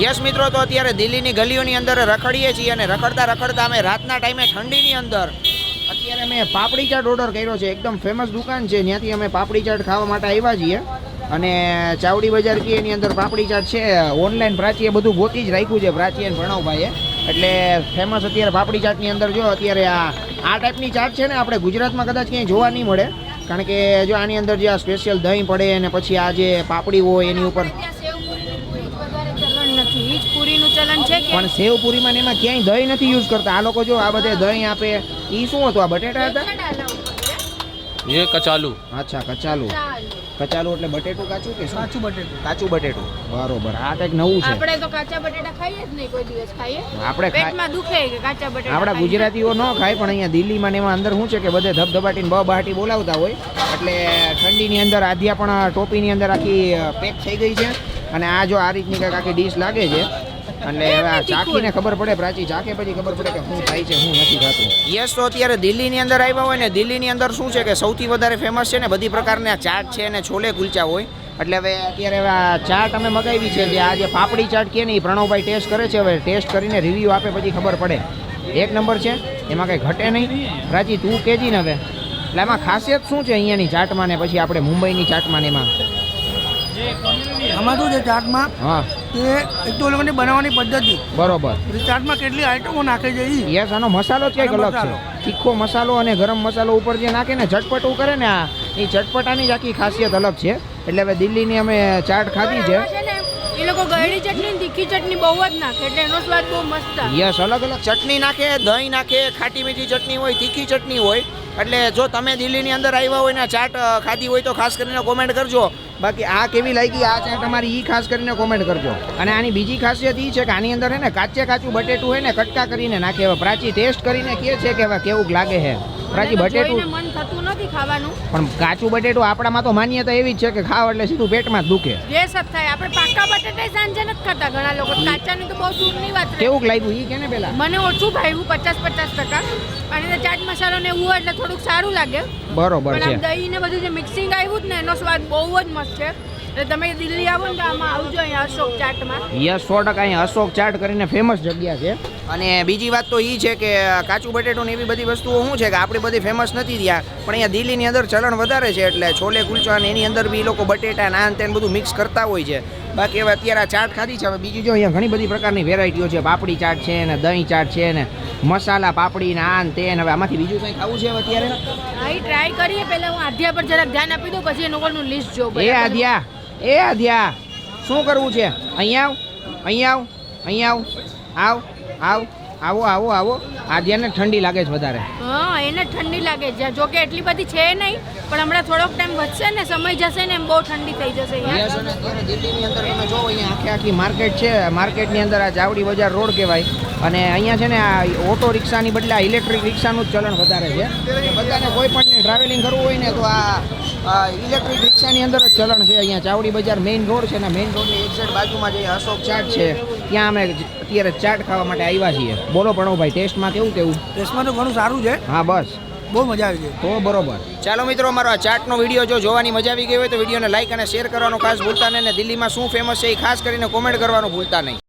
Yes મિત્રો, તો અત્યારે દિલ્હીની ગલીઓની અંદર રખડીએ છીએ અને રખડતા રખડતા અમે રાતના ટાઈમે ઠંડીની અંદર અત્યારે અમે પાપડી ચાટ ઓર્ડર કર્યો છે. એકદમ ફેમસ દુકાન છે. ત્યાંથી અમે પાપડી ચાટ ખાવા માટે આવ્યા છીએ. અને ચાવડી બજાર કે એની અંદર પાપડી ચાટ છે. ઓનલાઈન પ્રાચીએ બધું ગોતી જ રાખ્યું છે પ્રાચી અને પ્રણવભાઈએ. એટલે ફેમસ અત્યારે પાપડી ચાટની અંદર જો અત્યારે આ આ ટાઈપની ચાટ છે ને આપણે ગુજરાતમાં કદાચ ક્યાંય જોવા નહીં મળે. કારણ કે જો આની અંદર જે આ સ્પેશિયલ દહીં પડે અને પછી આ જે પાપડી હોય એની ઉપર ત્યાં સેવપુરીનું કોઈ વધારે ચલણ નથી. પૂરીનું ચલણ છે પણ સેવ પૂરીમાં એમાં ક્યાંય દહીં નથી યુઝ કરતા. આ લોકો જો આ બધે દહીં આપે એ શું હતું? આ બટેટા હતા? એ કચાલુ. અચ્છા કચાલુ. કચાલું. એટલે બટેટું કાચું કે કાચું બટેટું. કાચું બટેટું. બરોબર. આ કંઈક નવું છે. આપણે તો કાચા બટેટા ખાઈએ જ નહીં કોઈ દિવસ ખાઈએ? આપણે પેટમાં દુખે કે કાચા બટેટા આપણા ગુજરાતીઓ ન ખાય પણ અહીંયા દિલ્હીમાં એમાં અંદર શું છે કે બધે ધબધબાટીને બ બહાટી બોલાવતા હોય. એટલે ઠંડીની અંદર આધ્યા પણ ટોપીની અંદર આખી પેક થઈ ગઈ છે. અને આ જો આ રીતની કંઈક આખી ડીશ લાગે છે અને હવે આ ચાખીને ખબર પડે પ્રાચી ચાખે પછી ખબર પડે કે શું થાય છે શું નથી થતું. યસ તો અત્યારે દિલ્હીની અંદર આવ્યા હોય ને દિલ્હીની અંદર શું છે કે સૌથી વધારે ફેમસ છે ને બધી પ્રકારના ચાટ છે અને છોલે કુલચા હોય. એટલે હવે અત્યારે હવે આ ચાટ અમે મગાવી છે જે આ જે પાપડી ચાટ કે ને એ પ્રણવભાઈ ટેસ્ટ કરે છે હવે ટેસ્ટ કરીને રિવ્યૂ આપે પછી ખબર પડે. એક નંબર છે એમાં કંઈ ઘટે નહીં. પ્રાચી તું કહેજી ને હવે. એટલે એમાં ખાસિયત શું છે અહીંયાની ચાટમાં ને પછી આપણે મુંબઈની ચાટમાં ને એમાં? આમાં શું છે ચાટમાં? હા. કે એક તો લોકોની બનાવવાની પદ્ધતિ. બરોબર. ચાટમાં કેટલી આઈટમો નાખે છે એ યસ આનો મસાલો જ કંઈક અલગ છે. તીખો મસાલો અને ગરમ મસાલો ઉપર જે નાખે ને ચટપટું કરે ને આ એ ચટપટાની જ આખી ખાસિયત અલગ છે. એટલે હવે દિલ્હીની અમે ચાટ ખાધી છે. એ લોકો ગળી ચટણી તીખી ચટણી બહુ જ નાખે એટલે એનો સ્વાદ બહુ મસ્ત. યસ, અલગ અલગ ચટણી નાખે, દહીં નાખે, ખાટી મીઠી ચટણી હોય, તીખી ચટણી હોય. એટલે જો તમે દિલ્હીની અંદર આવ્યા હોય ને ચાટ ખાધી હોય તો ખાસ કરીને કોમેન્ટ કરજો. બાકી આ કેવી લાગી, આ ચાટ અમારી ઈ ખાસ કરીને કોમેન્ટ કરજો. અને આની બીજી ખાસિયત ઈ છે કે આની અંદર હે ને, કાચે કાચું બટેટું હોય ને, કટકા કરીને નાખે હવે પ્રાચી ટેસ્ટ કરીને કહે છે કે કેવું લાગે છે પ્રાચી બટેટું. મન થતું નથી ખાવાનું. પણ કાચું બટેટું આપણામાં તો માન્યતા એવી જ છે કે ખાવ એટલે સીધું પેટમાં જ દુખે. ગેસ જ થાય. આપણે પાકા બટેટા સાંજે નથી ખાતા ઘણા લોકો. કાચાની તો બહુ દૂરની વાત. કેવું લાગ્યું? ઈ કેને પેલા? મને ઓછું ભાવ્યું પચાસ પચાસ ટકા. અને ચાટ મસાલો ને એવું હોય એટલે થોડુંક સારું લાગે. બરોબર છે. દહીં ને બધું જે મિક્સિંગ આવ્યું જ ને એનો સ્વાદ બહુ જ મસ્ત છે. તમે દિલ્હી આવો ને આમાં આવજો અહીંયા અશોક ચાટમાં. યસ સો ટકા અહીંયા અશોક ચાટ કરીને ફેમસ જગ્યા છે. અને બીજી વાત તો એ છે કે કાચું બટેટું ને એવી બધી વસ્તુઓ શું છે કે આપણી બધી ફેમસ નથી ત્યાં પણ અહીંયા દિલ્હીની અંદર ચલણ વધારે છે એટલે છોલે કુલચા ને એની અંદર બી એ લોકો બટેટા નાન તેન બધું મિક્સ કરતા હોય છે. બાકી હવે અત્યારે આ ચાટ ખાધી છે હવે બીજી જો અહીંયા ઘણી બધી પ્રકારની વેરાયટીઓ છે. પાપડી ચાટ છે ને દહીં ચાટ છે ને મસાલા પાપડી ને આન તે હવે આમાંથી બીજું કંઈ ખાવું છે અત્યારે? હા એ ટ્રાય કરીએ. પહેલા હું આધ્યા પર જરાક ધ્યાન આપી દઉં પછી એ લોકોનું લિસ્ટ જોઉં. એ આધ્યા. એ આધ્યા, શું કરવું છે? અહીંયા આવ અહીંયા આવ અહીંયા આવ આવ આવ, આવો આવો આવો. આધ્યાને ઠંડી લાગે છે વધારે. હા એને ઠંડી લાગે છે. જો કે એટલી બધી છે નહીં પણ હમણાં થોડોક ટાઈમ વધશે ને સમય જશે ને એમ બહુ ઠંડી થઈ જશે અત્યારે દિલ્હીની અંદર તમે જોવો અહીંયા આખી આખી માર્કેટ છે. માર્કેટની અંદર આ જાવડી બજાર રોડ કહેવાય. અને અહીંયા છે ને આ ઓટો રિક્ષાની બદલે આ ઇલેક્ટ્રિક રિક્ષાનું જ ચલણ વધારે છે. બધાને કોઈ પણ ટ્રાવેલિંગ કરવું હોય ને તો આ ઇલેક્ટ્રિક રિક્ષાની અંદર જ ચલણ છે. અહીંયા ચાવડી બજાર મેઇન રોડ છે ને મેઇન રોડની એક સાઈડ બાજુમાં જે અશોક ચાટ છે ત્યાં અમે અત્યારે ચાટ ખાવા માટે આવ્યા છીએ. બોલો ભણોભાઈ ટેસ્ટમાં કેવું કેવું? રેસમાં તો ઘણું સારું છે. હા બસ. બહુ મજા આવી છે તો બરોબર. ચાલો મિત્રો અમારો આ ચાટનો વીડિયો જો જોવાની મજા આવી ગઈ હોય તો વિડીયોને લાઈક અને શેર કરવાનો ખાસ ભૂલતા નહીં અને દિલ્હીમાં શું ફેમસ છે એ ખાસ કરીને કોમેન્ટ કરવાનું ભૂલતા નહીં.